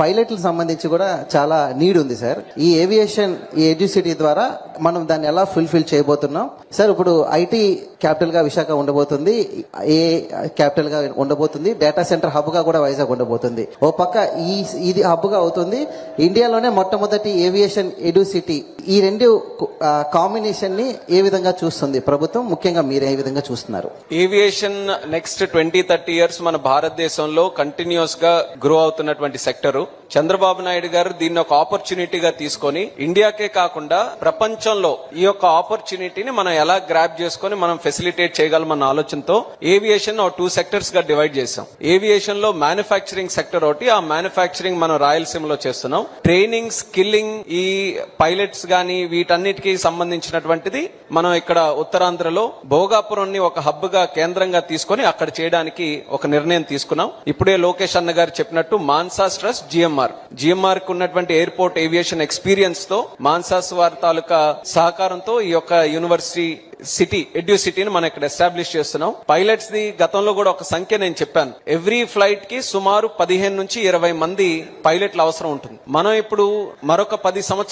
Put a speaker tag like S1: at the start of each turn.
S1: పైలట్లకు సంబంధించి కూడా చాలా నీడ్ ఉంది సార్. ఈ ఏవియేషన్ ఈ ఎడ్యుసిటీ ద్వారా మనం దాన్ని ఎలా ఫుల్ఫిల్ చేయబోతున్నాం? సార్ ఇప్పుడు ఐటీ క్యాపిటల్గా విశాఖ ఉండబోతుంది ఏ క్యాపిటల్గా ఉండబోతుంది డేటా సెంటర్ హబ్గా కూడా వైజాగ్ ఉండబోతుంది. ఓ పక్క ఈ ఇది హబ్గా అవుతుంది. ఇండియాలోనే మొట్టమొదటి ఏవియేషన్ ఎడ్యుసిటీ ఈ రెండు కాంబినేషన్ని ఏ విధంగా చూస్తుంది ప్రభుత్వం? ముఖ్యంగా మీరు ఏ విధంగా చూస్తున్నారు?
S2: Aviation next twenty thirty years మన భారతదేశంలో కంటిన్యూస్గా గ్రో అవుతున్నటువంటి సెక్టర్ చంద్రబాబు నాయుడు గారు దీన్ని ఒక ఆపర్చునిటీగా తీసుకొని ఇండియాకే కాకుండా ప్రపంచ ప్రపంచంలో ఈ యొక్క ఆపర్చునిటీని మనం ఎలా గ్రాప్ చేసుకొని మనం ఫెసిలిటేట్ చేయగలమన్న ఆలోచనతో ఏవియేషన్ టూ సెక్టర్స్గా డివైడ్ చేసాం ఏవియేషన్లో మ్యానుఫ్యాక్చరింగ్ సెక్టర్ ఒకటి ఆ మ్యానుఫ్యాక్చరింగ్ మనం రాయలసీమలో చేస్తున్నాం. ట్రైనింగ్ స్కిల్లింగ్ ఈ పైలట్స్ గాని వీటన్నిటికీ సంబంధించినటువంటిది మనం ఇక్కడ ఉత్తరాంధ్రలో భోగాపురం ఒక హబ్గా కేంద్రంగా తీసుకొని అక్కడ చేయడానికి ఒక నిర్ణయం తీసుకున్నాం. ఇప్పుడే లోకేష్ అన్న గారు చెప్పినట్టు మాన్సాస్ ట్రస్ట్ జిఎంఆర్. జిఎంఆర్కు ఉన్నటువంటి ఎయిర్పోర్ట్ ఏవియేషన్ ఎక్స్పీరియన్స్తో మాన్సాస్ వారి తాలూకా సహకారంతో ఈ యొక్క యూనివర్సిటీ సిటీ ఎడ్యూ సిటీని మనం ఇక్కడ ఎస్టాబ్లిష్ చేస్తున్నాం. పైలట్స్ ది గతంలో కూడా ఒక సంఖ్య నేను చెప్పాను. ఎవ్రీ ఫ్లైట్కి సుమారు పదిహేను నుంచి ఇరవై మంది పైలట్లు అవసరం ఉంటుంది. మనం ఇప్పుడు మరొక పది సంవత్సరాలు